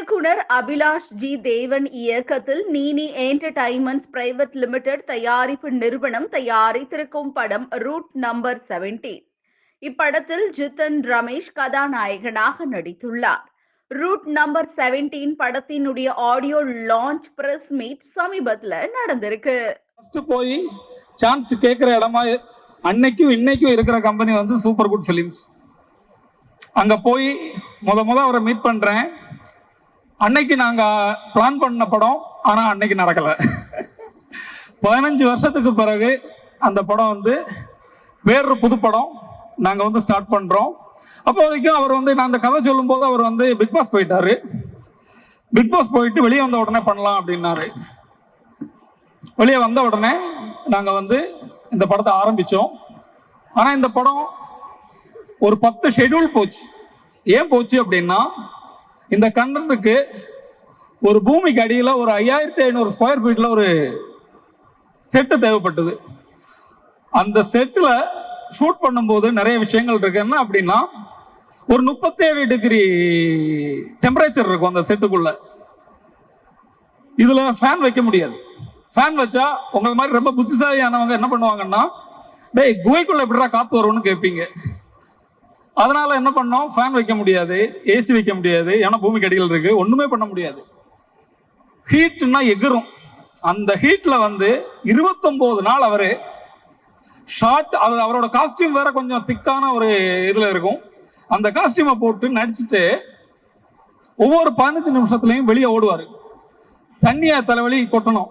இயக்குனர் அபிலாஷ் ஜி தேவன் இயக்கத்தில் நீனி என்டர்டைன்மெண்ட்ஸ் பிரைவேட் லிமிடெட் தயாரிப்பு நிறுவனம் தயாரித்திருக்கும் படம் ரூட் நம்பர் 17 இப்படத்தில் ஜித்தன் ரமேஷ் கதாநாயகனாக நடித்துள்ளார். ரூட் நம்பர் 17 படத்தினுடைய ஆடியோ லான்ச் பிரஸ் மீட் சமீபத்துல நடந்திருக்கு. போய் சான்ஸ் கேட்குற இடமா அன்னைக்கும் இன்னைக்கும் இருக்கிற கம்பெனி வந்து சூப்பர் குட் ஃபிலிம்ஸ் அங்க போய் முத முத அவரை மீட் பண்றேன். அன்னைக்கு நாங்க பிளான் பண்ண படம் ஆனா அன்னைக்கு நடக்கல. பதினஞ்சு வருஷத்துக்கு பிறகு அந்த படம் வந்து வேறொரு புது படம் நாங்க வந்து ஸ்டார்ட் பண்றோம். அப்போதைக்கும் அவர் வந்து நான் அந்த கதை சொல்லும்போது அவர் வந்து பிக் பாஸ் போயிட்டாரு. பிக் பாஸ் போயிட்டு வெளியே வந்த உடனே பண்ணலாம் அப்படின்னாரு. வெளியே வந்த உடனே நாங்கள் வந்து இந்த படத்தை ஆரம்பித்தோம் ஆனால் இந்த படம் ஒரு பத்து ஷெட்யூல் போச்சு. ஏன் போச்சு அப்படின்னா இந்த கண்டனுக்கு ஒரு பூமிக்கு அடியில் ஒரு ஐயாயிரத்தி ஐநூறு ஸ்கொயர் ஃபீட்டில் ஒரு செட்டு தேவைப்பட்டது. அந்த செட்டில் ஷூட் பண்ணும்போது நிறைய விஷயங்கள் இருக்கு. என்ன அப்படின்னா ஒரு முப்பத்தேழு டிகிரி டெம்பரேச்சர் இருக்கும் அந்த செட்டுக்குள்ள இதில் ஃபேன் வைக்க முடியாது. ஃபேன் வச்சா உங்களை மாதிரி ரொம்ப புத்திசாலியானவங்க என்ன பண்ணுவாங்கன்னா டேய் குகைக்குள்ள எப்படிடா காத்து வரும்னு கேட்பீங்க. அதனால என்ன பண்ணோம்? ஃபேன் வைக்க முடியாது ஏசி வைக்க முடியாது ஏன்னா பூமிக்கு அடிகள் இருக்கு ஒண்ணுமே பண்ண முடியாது. ஹீட்னா எகிரும் அந்த ஹீட்ல வந்து இருபத்தொன்பது நாள் அவரு ஷார்ட் அது அவரோட காஸ்டியூம் வேற கொஞ்சம் திக்கான ஒரு இதுல இருக்கும். அந்த காஸ்டியூமை போட்டு நடிச்சுட்டு ஒவ்வொரு பதினஞ்சு நிமிஷத்துலையும் வெளியே ஓடுவார். தண்ணியை தலைவலி கொட்டணும்.